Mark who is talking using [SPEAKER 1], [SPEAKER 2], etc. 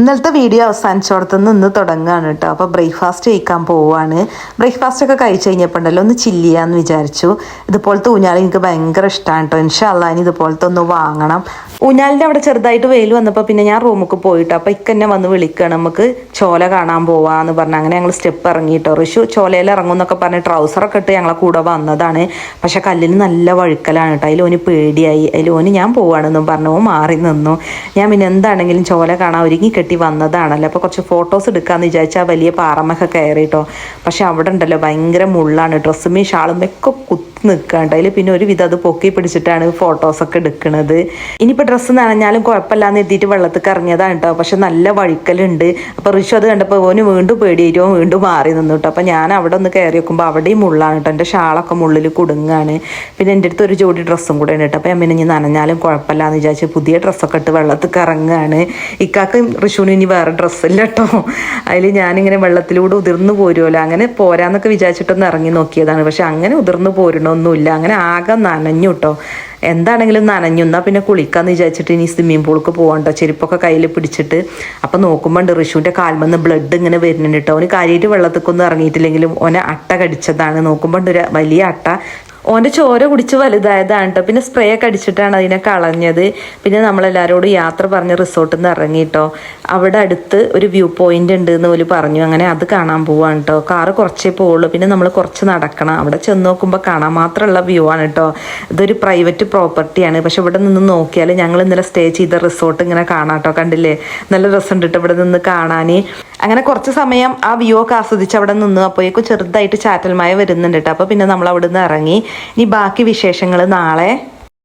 [SPEAKER 1] ഇന്നലത്തെ വീഡിയോ അവസാനിച്ചോടത്ത് നിന്ന് തുടങ്ങുകയാണ് കേട്ടോ. അപ്പോൾ ബ്രേക്ക്ഫാസ്റ്റ് കഴിക്കാൻ പോവുകയാണ് ബ്രേക്ക്ഫാസ്റ്റ് ഒക്കെ കഴിച്ച് കഴിഞ്ഞപ്പോൾ ഉണ്ടല്ലോ ഒന്ന് ചില്ലിയാന്ന് വിചാരിച്ചു. ഇതുപോലത്തെ ഊഞ്ഞാൽ എനിക്ക് ഭയങ്കര ഇഷ്ടമാണ് കേട്ടോ. ഇൻഷാല്ല ഇനി ഇതുപോലത്തെ ഒന്ന് വാങ്ങണം. ഊഞ്ഞാലിന്റെ അവിടെ ചെറുതായിട്ട് വെയിൽ വന്നപ്പോൾ പിന്നെ ഞാൻ റൂമിൽ പോയിട്ട്. അപ്പോൾ ഇക്കന്നെ വന്ന് വിളിക്കണം നമുക്ക് ചോല കാണാൻ പോവാന്ന് പറഞ്ഞാൽ അങ്ങനെ ഞങ്ങൾ സ്റ്റെപ്പ് ഇറങ്ങിയിട്ടോ ഋഷു ചോലയിൽ ഇറങ്ങും എന്നൊക്കെ പറഞ്ഞ് ട്രൗസറൊക്കെ ഇട്ട് ഞങ്ങളെ കൂടെ വന്നതാണ്. പക്ഷേ കല്ലിൽ നല്ല വഴുക്കലാണ് കേട്ടോ. അതിൽ പേടിയായി. അതിൽ ഞാൻ പോവാണെന്നും പറഞ്ഞു മാറി നിന്നു. ഞാൻ പിന്നെ എന്താണെങ്കിലും ചോല കാണാൻ ഒരുങ്ങി വന്നതാണല്ലോ. അപ്പോൾ കുറച്ച് ഫോട്ടോസ് എടുക്കാമെന്ന് വിചാരിച്ചാൽ വലിയ പാറമൊക്കെ കയറിയിട്ടോ. പക്ഷെ അവിടെ ഉണ്ടല്ലോ ഭയങ്കര മുള്ളാണ്. ഡ്രസ്സുമേ ഷാളും ഒക്കെ കുത്തി നിൽക്കാണ്ട് അതിൽ പിന്നെ ഒരു വിധം അത് പൊക്കി പിടിച്ചിട്ടാണ് ഫോട്ടോസൊക്കെ എടുക്കുന്നത് ഇനിയിപ്പോൾ ഡ്രസ്സ് നനഞ്ഞാലും കുഴപ്പമില്ലാന്ന് എത്തിയിട്ട് വെള്ളത്തിൽ ഇറങ്ങിയതാണ് കേട്ടോ. പക്ഷെ നല്ല വഴിക്കലുണ്ട്. അപ്പോൾ ഋഷു അത് കണ്ടപ്പോൾ ഓന് വീണ്ടും പേടിയായിട്ട് വീണ്ടും മാറി നിന്നു കേട്ടോ. അപ്പോൾ ഞാൻ അവിടെ ഒന്ന് കയറി വെക്കുമ്പോൾ അവിടെയും മുള്ളാണ് കേട്ടോ. എന്റെ ഷാളൊക്കെ മുള്ളിൽ കുടുങ്ങാണ്. പിന്നെ എന്റെ അടുത്ത് ഒരു ജോഡി ഡ്രസ്സും കൂടെ ഉണ്ട് കേട്ടോ. അപ്പോൾ ഞാൻ പിന്നെ ഇനി നനഞ്ഞാലും കുഴപ്പമില്ലാന്ന് വിചാരിച്ച് പുതിയ ഡ്രസ്സൊക്കെ ഇട്ട് വെള്ളത്തിൽ ഇറങ്ങുകയാണ്. ഇക്കാക്ക് ഋഷുവിന് ഇനി വേറെ ഡ്രസ്സില്ല കേട്ടോ അതിൽ ഞാനിങ്ങനെ വെള്ളത്തിലൂടെ ഉതിർന്നു പോരുമല്ലോ അങ്ങനെ പോരാന്നൊക്കെ വിചാരിച്ചിട്ടൊന്ന് ഇറങ്ങി നോക്കിയതാണ്. പക്ഷെ അങ്ങനെ ഉതിർന്നു പോരണമൊന്നുമില്ല അങ്ങനെ ആകെ നനഞ്ഞു കേട്ടോ എന്താണെങ്കിലും നനഞ്ഞു. എന്നാൽ പിന്നെ കുളിക്കാന്ന് വിചാരിച്ചിട്ട് ഇനി സ്വിമ്മിംഗ് പൂൾക്ക് പോകണ്ടോ ചെരുപ്പൊക്കെ കയ്യിൽ പിടിച്ചിട്ട്. അപ്പം നോക്കുമ്പോൾ ഉണ്ട് ഋഷുവിന്റെ കാൽമെന്ന് ബ്ലഡ് ഇങ്ങനെ വരുന്നുണ്ട് കേട്ടോ അവന് കാര്യമായിട്ട് വെള്ളത്തേക്കൊന്നും ഇറങ്ങിയിട്ടില്ലെങ്കിലും ഓനെ അട്ട കടിച്ചതാണ്. നോക്കുമ്പോൾ ഒരു വലിയ അട്ട ഓന്റെ ചോര കുടിച്ച് വലുതായതാണ് കേട്ടോ പിന്നെ സ്പ്രേ ഒക്കെ അടിച്ചിട്ടാണ് അതിനെ കളഞ്ഞത്. പിന്നെ നമ്മളെല്ലാവരോടും യാത്ര പറഞ്ഞ് റിസോർട്ടിൽ നിന്ന് ഇറങ്ങിയിട്ടോ അവിടെ അടുത്ത് ഒരു വ്യൂ പോയിന്റ് ഉണ്ട് എന്ന് പോലും പറഞ്ഞു. അങ്ങനെ അത് കാണാൻ പോവാണ് കേട്ടോ കാറ് കുറച്ചേ പോവുള്ളൂ. പിന്നെ നമ്മൾ കുറച്ച് നടക്കണം. അവിടെ ചെന്ന് നോക്കുമ്പോൾ കാണാൻ മാത്രമുള്ള വ്യൂ ആണ് കേട്ടോ ഇതൊരു പ്രൈവറ്റ് പ്രോപ്പർട്ടിയാണ് പക്ഷെ ഇവിടെ നിന്ന് നോക്കിയാൽ ഞങ്ങൾ ഇന്നലെ സ്റ്റേ ചെയ്ത റിസോർട്ട് ഇങ്ങനെ കാണാം കേട്ടോ കണ്ടില്ലേ? നല്ല രസമുണ്ട് കേട്ടോ ഇവിടെ നിന്ന് കാണാൻ അങ്ങനെ കുറച്ച് സമയം ആ വ്യൂ ഒക്കെ ആസ്വദിച്ച് അവിടെ നിന്ന് അപ്പോഴേക്കും ചെറുതായിട്ട് ചാറ്റൽമായ വരുന്നുണ്ട് കേട്ടോ അപ്പോൾ പിന്നെ നമ്മൾ അവിടെ നിന്ന് ഇറങ്ങി. ഇനി ബാക്കി വിശേഷങ്ങൾ നാളെ